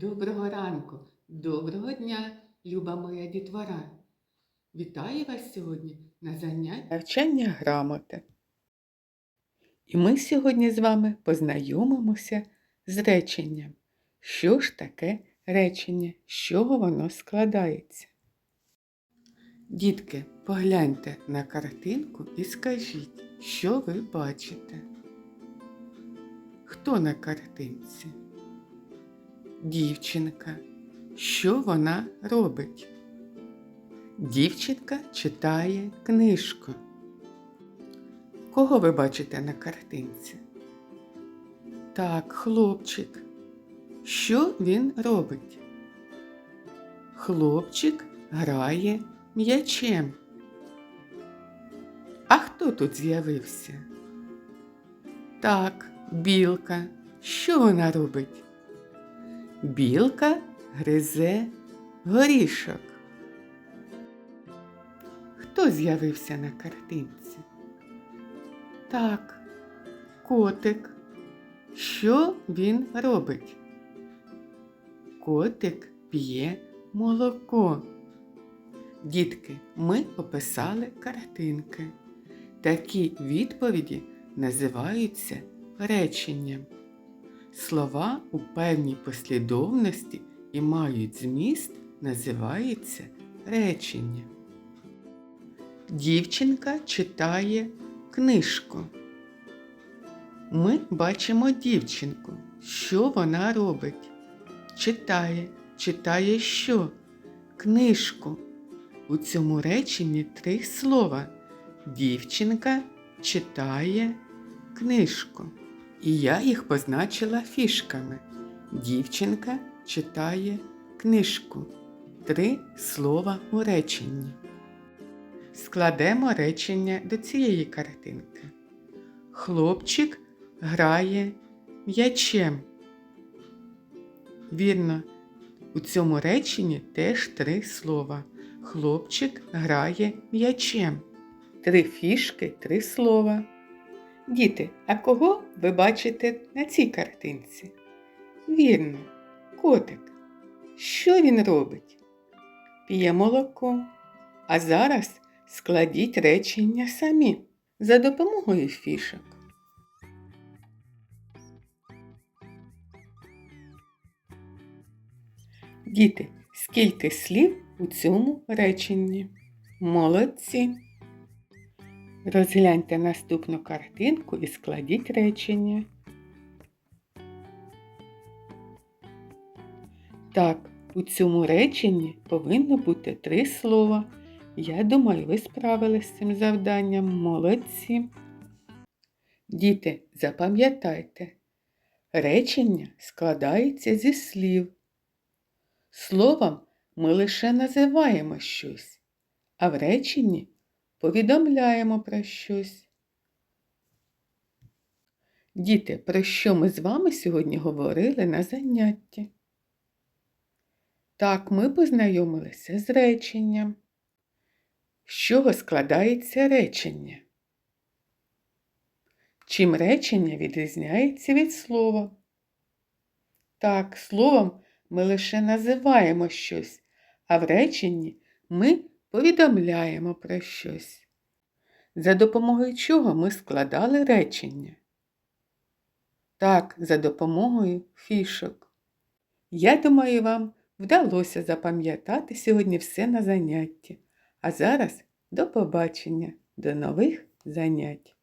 Доброго ранку, доброго дня, люба моя дітвора. Вітаю вас сьогодні на занятті навчання грамоти. І ми сьогодні з вами познайомимося з реченням. Що ж таке речення? З чого воно складається? Дітки, погляньте на картинку і скажіть, що ви бачите. Хто на картинці? Дівчинка. Що вона робить? Дівчинка читає книжку. Кого ви бачите на картинці? Так, хлопчик. Що він робить? Хлопчик грає м'ячем. А хто тут з'явився? Так, білка. Що вона робить? Білка гризе горішок. Хто з'явився на картинці? Так, котик. Що він робить? Котик п'є молоко. Дітки, ми описали картинки. Такі відповіді називаються реченням. Слова у певній послідовності і мають зміст називається речення. Дівчинка читає книжку. Ми бачимо дівчинку. Що вона робить? Читає. Читає що? Книжку. У цьому реченні три слова. Дівчинка читає книжку. І я їх позначила фішками. Дівчинка читає книжку. Три слова у реченні. Складемо речення до цієї картинки. Хлопчик грає м'ячем. Вірно, у цьому реченні теж три слова. Хлопчик грає м'ячем. Три фішки, три слова. Діти, а кого ви бачите на цій картинці? Вірно, котик. Що він робить? П'є молоко. А зараз складіть речення самі за допомогою фішок. Діти, скільки слів у цьому реченні? Молодці! Розгляньте наступну картинку і складіть речення. Так, у цьому реченні повинно бути три слова. Я думаю, ви справились з цим завданням. Молодці. Діти, запам'ятайте, речення складається зі слів. Словом ми лише називаємо щось, а в реченні повідомляємо про щось. Діти, про що ми з вами сьогодні говорили на занятті? Так, ми познайомилися з реченням. З чого складається речення? Чим речення відрізняється від слова? Так, словом ми лише називаємо щось, а в реченні ми повідомляємо про щось. За допомогою чого ми складали речення? Так, за допомогою фішок. Я думаю, вам вдалося запам'ятати сьогодні все на занятті. А зараз до побачення, до нових занять!